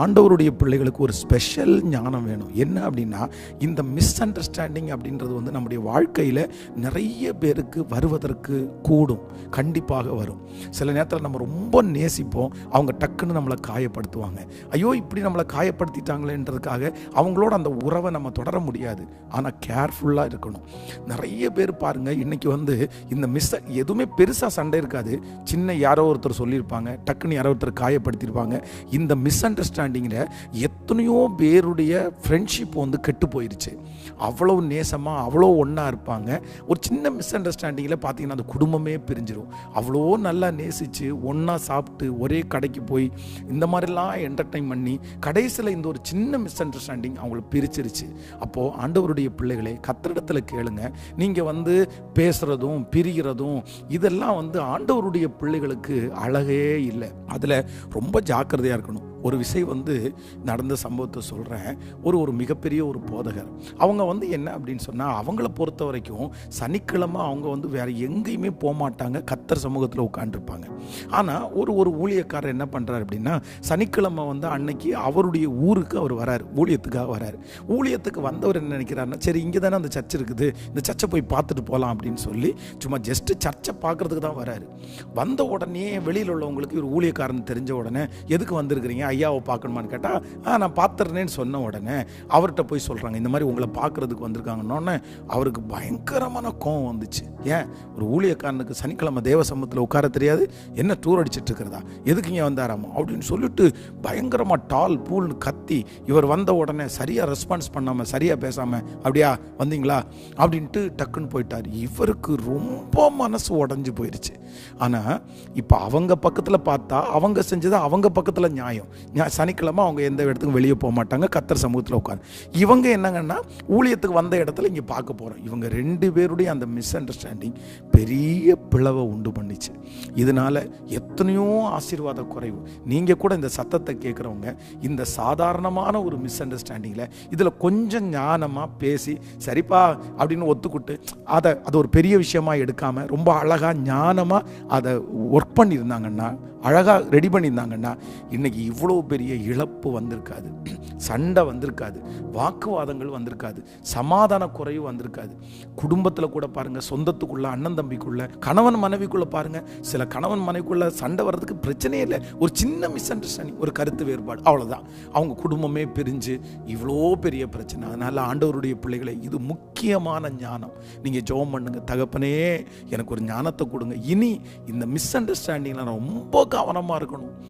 ஆண்டவருடைய பிள்ளைகளுக்கு ஒரு ஸ்பெஷல் ஞானம் வேணும். என்ன அப்படின்னா இந்த மிஸ் அண்டர்ஸ்டாண்டிங் அப்படின்றது வந்து நம்முடைய வாழ்க்கையில் நிறைய பேருக்கு வருவதற்கு கூடும். கண்டிப்பாக வரும். சில நேரத்தில் நம்ம ரொம்ப நேசிப்போம். அவங்க டக்குன்னு நம்மளை காயப்படுத்துவாங்க. ஐயோ இப்படி நம்மளை காயப்படுத்திட்டாங்களேன்றதுக்காக அவங்களோட அந்த உறவை நம்ம தொடர முடியாது. ஆனால் கேர்ஃபுல்லாக இருக்கணும். நிறைய பேர் பாருங்கள் இன்றைக்கி வந்து இந்த மிஸ் எதுவுமே பெருசாக சண்டை இருக்காது. சின்ன யாரோ ஒருத்தர் சொல்லியிருப்பாங்க. டக்குன்னு யாரோ ஒருத்தர் காயப்படுத்தியிருப்பாங்க. இந்த மிஸ் அண்டர்ஸ்டாண்டிங் அண்டர்ஸ்டாண்டிங்கில் எத்தனையோ பேருடைய ஃப்ரெண்ட்ஷிப் வந்து கெட்டு போயிருச்சு. அவ்வளோ நேசமாக அவ்வளோ ஒன்றா இருப்பாங்க. ஒரு சின்ன மிஸ் அண்டர்ஸ்டாண்டிங்கில் பார்த்தீங்கன்னா அந்த குடும்பமே பிரிஞ்சிடும் அவ்வளோ நல்லா நேசித்து ஒன்றா சாப்பிட்டு ஒரே கடைக்கு போய் இந்த மாதிரிலாம் என்டர்டைன் பண்ணி கடைசியில் இந்த ஒரு சின்ன மிஸ் அண்டர்ஸ்டாண்டிங் அவங்கள பிரிச்சிருச்சு. அப்போது ஆண்டவருடைய பிள்ளைகளே கத்திரிடத்தில் கேளுங்க. நீங்கள் வந்து பேசுகிறதும் பிரிகிறதும் இதெல்லாம் வந்து ஆண்டவருடைய பிள்ளைகளுக்கு அழகே இல்லை. அதில் ரொம்ப ஜாக்கிரதையாக இருக்கணும். ஒரு விஷயம் வந்து வந்து நடந்த சம்பவத்தை சொல்கிறேன் ஒரு ஒரு மிகப்பெரிய ஒரு போதகர். அவங்க வந்து என்ன அப்படின்னு சொன்னால் அவங்கள பொறுத்த வரைக்கும் சனிக்கிழமை அவங்க வந்து வேறு எங்கேயுமே போகமாட்டாங்க கத்தர் சமூகத்தில் உட்காந்துருப்பாங்க ஆனால் ஒரு ஒரு ஊழியக்காரர் என்ன பண்ணுறாரு அப்படின்னா சனிக்கிழமை வந்து அன்னைக்கு அவருடைய ஊருக்கு அவர் வராரு. ஊழியத்துக்காக வராரு. ஊழியத்துக்கு வந்தவர் என்ன நினைக்கிறாருன்னா சரி இங்கே தானே அந்த சர்ச் இருக்குது. இந்த சர்ச்சை போய் பார்த்துட்டு போகலாம் அப்படின்னு சொல்லி சும்மா ஜஸ்ட்டு சர்ச்சை பார்க்குறதுக்கு தான் வராரு. வந்த உடனே வெளியில் உள்ளவங்களுக்கு ஒரு ஊழியக்காரன் தெரிஞ்ச உடனே எதுக்கு வந்திருக்கிறீங்க? ஐயாவை பார்க்கணுமான்னு கேட்டால் ஆ நான் பார்த்துறேன்னு சொன்ன உடனே அவர்கிட்ட போய் சொல்கிறாங்க இந்த மாதிரி உங்களை பார்க்குறதுக்கு வந்திருக்காங்கன்னொன்னே அவருக்கு பயங்கரமான கோவம் வந்துச்சு. ஏன்? ஒரு ஊழியக்காரனுக்கு சனிக்கிழமை தேவ சமூகத்தில் உட்கார தெரியாது. என்ன டூர் அடிச்சிட்டு இருக்கிறதா? எதுக்கு இங்கே வந்தாராமோ? அப்படின்னு சொல்லிட்டு பயங்கரமாக டால் பூல்னு கத்தி இவர் வந்த உடனே சரியாக ரெஸ்பான்ஸ் பண்ணாமல் சரியாக பேசாமல் அப்படியா வந்தீங்களா? அப்படின்ட்டு டக்குன்னு போயிட்டார். இவருக்கு ரொம்ப மனசு உடஞ்சி போயிடுச்சு ஆனால் இப்போ அவங்க பக்கத்தில் பார்த்தா அவங்க செஞ்சது அவங்க பக்கத்தில் நியாயம். சனிக்கிழமை அவங்க எந்த இடத்துக்கும் வெளியே போக மாட்டாங்க. கத்தர் சமூகத்தில் உட்காரு. இவங்க என்னங்கன்னா ஊழியத்துக்கு வந்த இடத்துல இங்கே பார்க்க போகிறோம் இவங்க ரெண்டு பேருடைய அந்த மிஸ் அண்டர்ஸ்டாண்டிங் பெரிய பிளவை உண்டு பண்ணிச்சு. இதனால எத்தனையோ ஆசீர்வாத குறைவு. நீங்கள் கூட இந்த சத்தத்தை கேட்குறவங்க இந்த சாதாரண சாதாரணமான ஒரு மிஸ் அண்டர்ஸ்டாண்டிங்கில் இதில் கொஞ்சம் ஞானமாக பேசி சரிப்பா அப்படின்னு ஒத்துக்கிட்டு அதை அது ஒரு பெரிய விஷயமா எடுக்காமல் ரொம்ப அழகாக ஞானமாக அதை ஒர்க் பண்ணியிருந்தாங்கன்னா அழகாக ரெடி பண்ணியிருந்தாங்கன்னா இன்னைக்கு இவ்வளோ பெரிய இழப்பு வந்திருக்காது. சண்டை வந்திருக்காது. வாக்குவாதங்கள் வந்திருக்காது. சமாதான குறைவு வந்திருக்காது. குடும்பத்தில் கூட பாருங்கள் சொந்தத்துக்குள்ள அண்ணன் தம்பிக்குள்ள கணவன் மனைவிக்குள்ளே பாருங்கள் சில கணவன் மனைவிக்குள்ள சண்டை வர்றதுக்கு பிரச்சனையே இல்லை. ஒரு சின்ன மிஸ் அண்டர்ஸ்டாண்டிங் ஒரு கருத்து வேறுபாடு. அவ்வளோதான் அவங்க குடும்பமே பிரிஞ்சு இவ்வளோ பெரிய பிரச்சனை. அதனால் ஆண்டவருடைய பிள்ளைகளை இது முக்கியமான ஞானம். நீங்கள் ஜெபம் பண்ணுங்கள் தகப்பனே எனக்கு ஒரு ஞானத்தை கொடுங்க. இனி இந்த மிஸ் அண்டர்ஸ்டாண்டிங்கில் நான் ரொம்ப கவனமாக இருக்கணும்.